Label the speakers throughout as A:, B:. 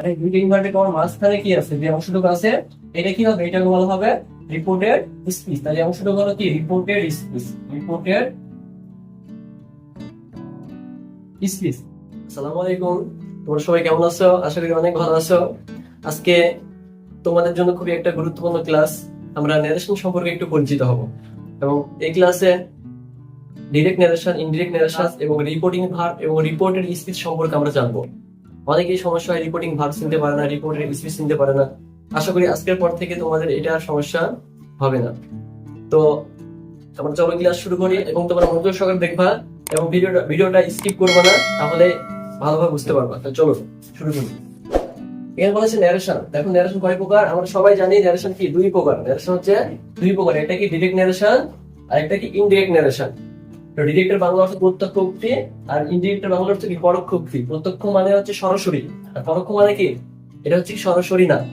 A: মানে দুইটা ইনভার্টেড কমার মাঝখানে কি আছে? যে অংশটুকু আছে, এটা কি হবে? এটাকে বলা হবে রিপোর্টেড স্পিচ তাহলে অংশটুকু হলো কি? রিপোর্টেড স্পিচ রিপোর্টেড স্পিচ আসসালামু আলাইকুম। তোমরা সবাই কেমন আছো? আশা করি অনেক ভালো আছো। আজকে তোমাদের জন্য খুবই একটা গুরুত্বপূর্ণ ক্লাস আমরা ন্যারেশন সম্পর্কে একটু পরিচিত হব। এবং এই ক্লাসে ডিরেক্ট ন্যারেশন ইনডিরেক্ট ন্যারেশন এবং রিপোর্টিং ভার্ব এবং রিপোর্টেড স্পিচ সম্পর্কে আমরা জানব। অনেকেই সমস্যা হয় রিপোর্টিং ভার্ব চিনতে পারে না রিপোর্টেড স্পিচ চিনতে পারে না। আশা করি আজকের পর থেকে তোমাদের এটা সমস্যা হবে না। তো আমরা চলো ক্লাস শুরু করি এবং তোমরা মনোযোগ সহকারে দেখবা এবং ভিডিওটা ভিডিওটা স্কিপ করবে না, তাহলে ভালোভাবে বুঝতে পারবা। তো চলো, শুরু করি। এখানে বলা হচ্ছে ন্যারেশন দেখো ন্যারেশন কয় প্রকার? আমরা সবাই জানি ন্যারেশন কি? দুই প্রকার। ন্যারেশন হচ্ছে দুই প্রকার। একটা কি ডিরেক্ট ন্যারেশন আর একটা কি ইনডিরেক্ট ন্যারেশন ডিরেক্টের বাংলা অর্থ প্রত্যক্ষ উক্তি আর ইনডিরেক্টের বাংলা অর্থ কি? পরোক্ষ উক্তি। প্রত্যক্ষ মানে হচ্ছে সরাসরি। আর পরোক্ষ মানে কি? এটা হচ্ছে সরাসরি না?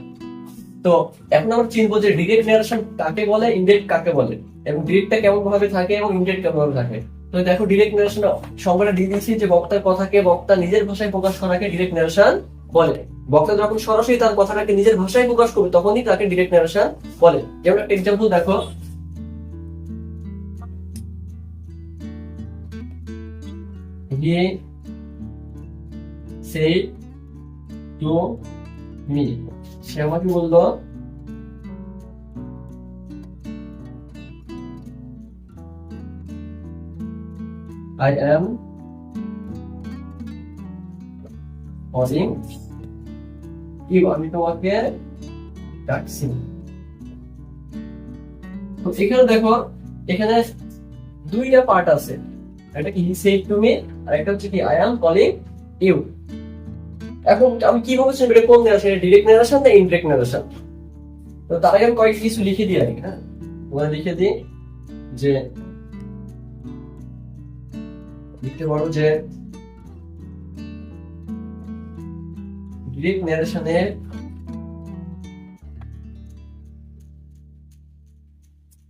A: তো এখন আমরা চিনবো যে ডিরেক্ট ন্যারেশন কাকে বলে ইনডিরেক্ট কাকে বলে? এবং ডিরেক্টটা কেমন ভাবে থাকে এবং ইনডিরেক্ট কেমন ভাবে থাকে? তো দেখো ডিরেক্ট ন্যারেশন সংজ্ঞাটা দিয়ে দিয়েছি যে বক্তার কথাকে বক্তা নিজের ভাষায় প্রকাশ করাকে ডিরেক্ট ন্যারেশন বলে। বক্তা যখন সরাসরি তার কথাটাকে নিজের ভাষায় প্রকাশ করবে, তখনই তাকে ডিরেক্ট ন্যারেশন বলে। যেমন একটা এক্সাম্পল দেখো he said to me সে আমাকে বলল I am calling you আমি তোমাকে ডাকছি তো এখানে দেখো এখানে দুইটা পার্ট আছে একটা কি হি সেড টু আর একটা হচ্ছে কি আই অ্যাম কলিং ইউ এখন আমি কি ভাবছি এটা কোন নারেশন ডিরেক্ট নারেশন না ইনডিরেক্ট নারেশন তো তার আগে আমি কয়েকটা কিছু লিখে দিই আগে হ্যাঁ? তোমরা লিখে দিই যে, লিখতে পারো যে ডিরেক্ট নারেশনের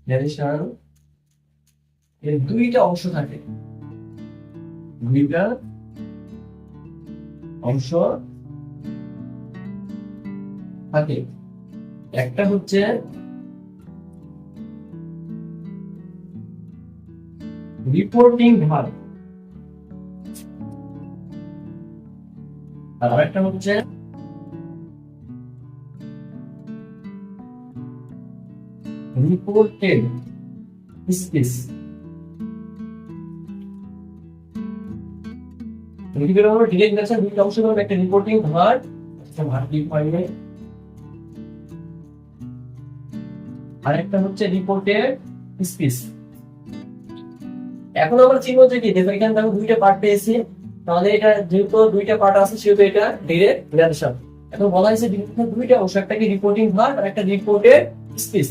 A: নারেশন এর দুইটা অংশ থাকে। দুইটা অংশ থাকে। একটা হচ্ছে রিপোর্টিং ভার্ব আর আরেকটা হচ্ছে রিপোর্টেড স্পিচ দুইটা অংশ হবে একটা হচ্ছে রিপোর্টেড স্পিচ এখন আমরা চিনবো যে কি, দেখো এখানে দেখো দুইটা পার্ট পেয়েছি। তাহলে এটা যেহেতু দুইটা পার্ট আছে, সেহেতু এটা ডিরেক্ট ন্যারেশন এখন বলা হয়েছে দুইটা অংশ একটা কি রিপোর্টিং ভার্ব আর একটা রিপোর্টেড স্পিচ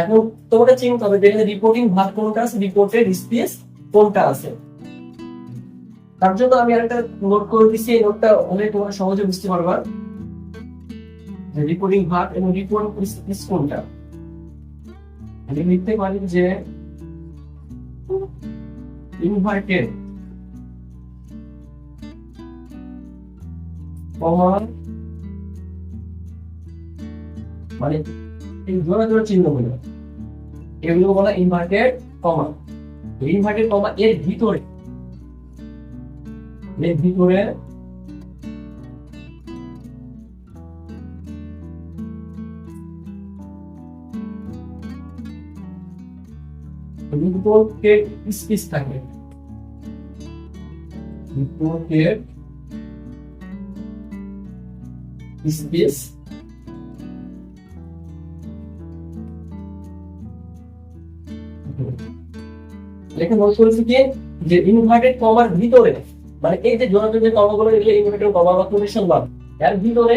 A: এখন তোমাকে চিনতে হবে যে এখানে রিপোর্টিং ভার্ব কোনটা আছে রিপোর্টেড স্পিচ কোনটা আছে? তার জন্য আমি আরেকটা নোট করে দিচ্ছি। এই নোটটা অনেক তোমরা সহজে বুঝতে পারবা যে রিপোর্টিং ভার্ব এবং রিপোর্ট স্পিচ কোনটা। আমি লিখতে পারি যে ইনভার্টেড কমা মানে এই জোড়া জোড়া চিহ্নগুলো এগুলো বলা ইনভার্টেড কমা ইনভার্টেড কমা এর ভিতরে থাকে। Reported speech. এখানে নোট করেছি কি? যে ইনভার্টেড কমার ভিতরে মানে এই যে জোনাতে যে কর্মগুলো এগুলো কমা বা কোটেশন মার্ক এর ভিতরে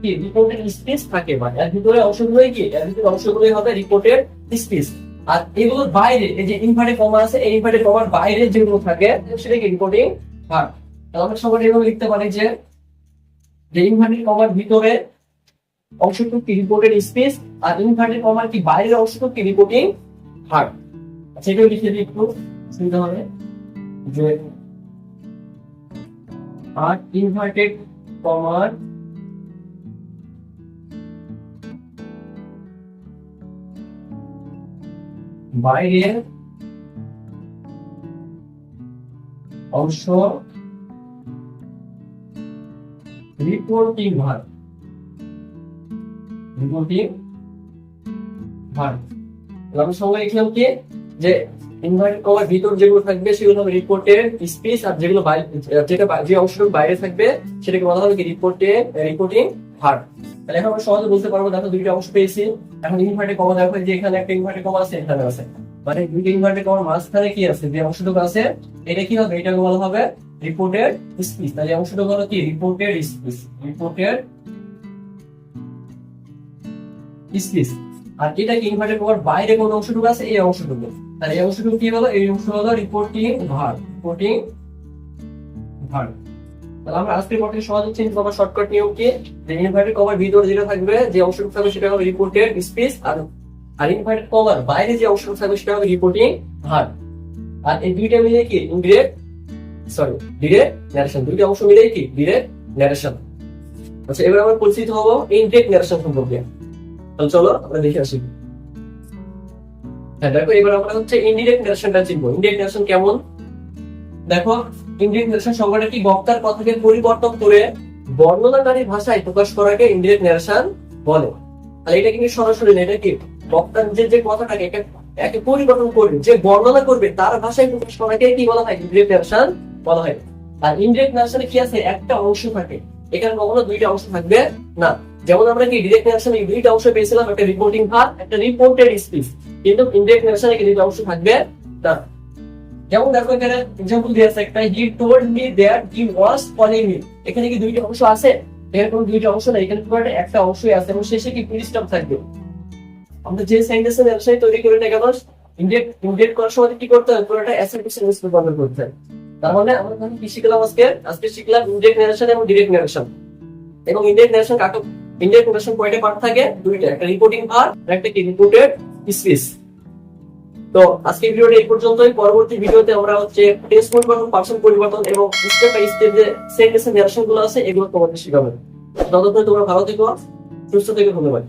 A: কি রিপোর্টেড স্পেস থাকে মানে? এর ভিতরে অংশগুলোই কি? এর ভিতরে অংশগুলোই হবে রিপোর্টেড স্পেস আর এগুলোর বাইরে, এই যে ইনভার্টেড কমা আছে, এই ইনভার্টেড কমার বাইরে যেগুলো থাকে সেটা কি রিপোর্টিং ভার্ব তাহলে সবাই এভাবে লিখতে পারি যে যে ইনভার্টেড কমার ভিতরে অংশটুকু কি রিপোর্টেড স্পেস আর ইনভার্টেড কমার কি বাইরের অংশটুকু কি রিপোর্টিং আচ্ছা এটাও লিখে দিই একটু, সুবিধা হবে। যে আর ইনভার্টেড কমার বাইরের অংশ রিপোর্টিং ভার রিপোর্টিং ভার সবাই কি? যে ইনভার্টেড কমার ভিতর যেগুলো থাকবে সেগুলো হবে রিপোর্টের স্পেস আর যেগুলো যেটা যে অংশটুকু বাইরে থাকবে সেটাকে বলা হবে রিপোর্টে রিপোর্টিং ভার তাহলে এখন আমরা সহজে বলতে পারব, দেখো দুইটা অংশ পেয়েছি। এখন ইনভার্টেড কমা দেখো যে এখানে একটা ইনভার্টেড কমা আছে এখানে আছে। মানে দুইটা ইনভার্টেড কমার মাঝখানে কি আছে? যে অংশটুকু আছে, এটা কি হবে? এটাকে বলা হবে রিপোর্টেড স্পেস তাহলে অংশটুকু হলো কি? রিপোর্টেড স্পেস রিপোর্টেড স্পেস আর এটা কি ইনভার্টেড কমার বাইরে কোন অংশটুকু আছে, এই অংশটুকু। তাহলে এই অংশটুকু কি হলো? এই অংশ হলো রিপোর্টিং ভার রিপোর্টিং ভার তাহলে আমরা আজকের পক্ষে সহজ হচ্ছে তোমার শর্টকাট নিয়ম কি? যে ইনভার্টেড কমার ভিতরে যেটা থাকবে, যে অংশটুকু থাকবে সেটা হবে রিপোর্টেড স্পেস আর আর ইনভার্টেড কমার বাইরে যে অংশটুকু থাকবে সেটা হবে রিপোর্টিং ভার আর এই দুইটা মিলে কি? ইনডিরেক্ট সরি ডিরেক্ট ন্যারেশন দুইটা অংশ মিলে কি? ডিরেক্ট ন্যারেশন আচ্ছা এবার আমরা পরিচিত হব ইনডিরেক্ট ন্যারেশন সম্পর্কে। চলো, আমরা দেখে আসি। হ্যাঁ দেখো, এবার আমরা হচ্ছে ইনডিরেক্ট ন্যারেশন কেমন? দেখো ন্যারেশন সংজ্ঞাটা বক্তার কথাকে পরিবর্তন করে বর্ণনাকারী ভাষায় প্রকাশ করাকে ন্যারেশন বলে। তাহলে এটা কিন্তু সরাসরি না, এটা কি? বক্তার যে যে কথাটাকে একে পরিবর্তন করবে যে বর্ণনা করবে, তার ভাষায় প্রকাশ করাকে কি বলা হয়? ইনডিরেক্ট ন্যারেশন বলা হয়। আর ইনডিরেক্ট ন্যারেশনে কি আছে? একটা অংশ থাকে। এখানে কখনো দুইটা অংশ থাকবে না। যেমন আমরা কি ডিরেক্ট ন্যারেশনে দুইটা অংশ পেয়েছিলাম, একটা রিপোর্টিং ভাগ একটা রিপোর্টেড স্পিচ কিন্তু ইনডিরেক্ট ন্যারেশনে কি দুইটা অংশ থাকবে? না। যেমন দেখো এখানে এক্সাম্পল দিয়ে আছে, একটা he told me that he was calling me এখানে কি দুইটা অংশ আছে? এখানে কোনো দুইটা অংশ নাই এখানে পুরোটা একটা অংশই আছে এবং শেষে কি ফুল স্টপ থাকবে? আমরা যে সেন্টেন্সের ব্যবসায় তৈরি করি না কেন ইন্ডিয়েট ইন্ডিয়েট করার সময় কি করতে হয়? পুরোটা অ্যাসেট সেন্টেন্স রূপান্তর করতে হয়। তার মানে আমরা কি শিখলাম আজকে? আজকে শিখলাম ইন্ডিয়েট ন্যারেশন এবং ডিরেক্ট ন্যারেশন এবং ইন্ডিয়েট ন্যারেশন কাকে ইন্ডিয়েট ন্যারেশন কয়টা পার্ট থাকে? দুইটা, একটা রিপোর্টিং পার্ট একটা কি রিপোর্টেড স্পিচ তো আজকে ভিডিওটা এই পর্যন্তই। পরবর্তী ভিডিওতে আমরা হচ্ছে টেন্স পরিবর্তন পার্সন পরিবর্তন এবং স্টেপ বাই স্টেপ যে সেন্টেন্সেরগুলো আছে, এগুলো তোমাদের শেখাবে। ততক্ষণ তোমরা ভালো থেকো, সুস্থ থেকে, ধন্যবাদ।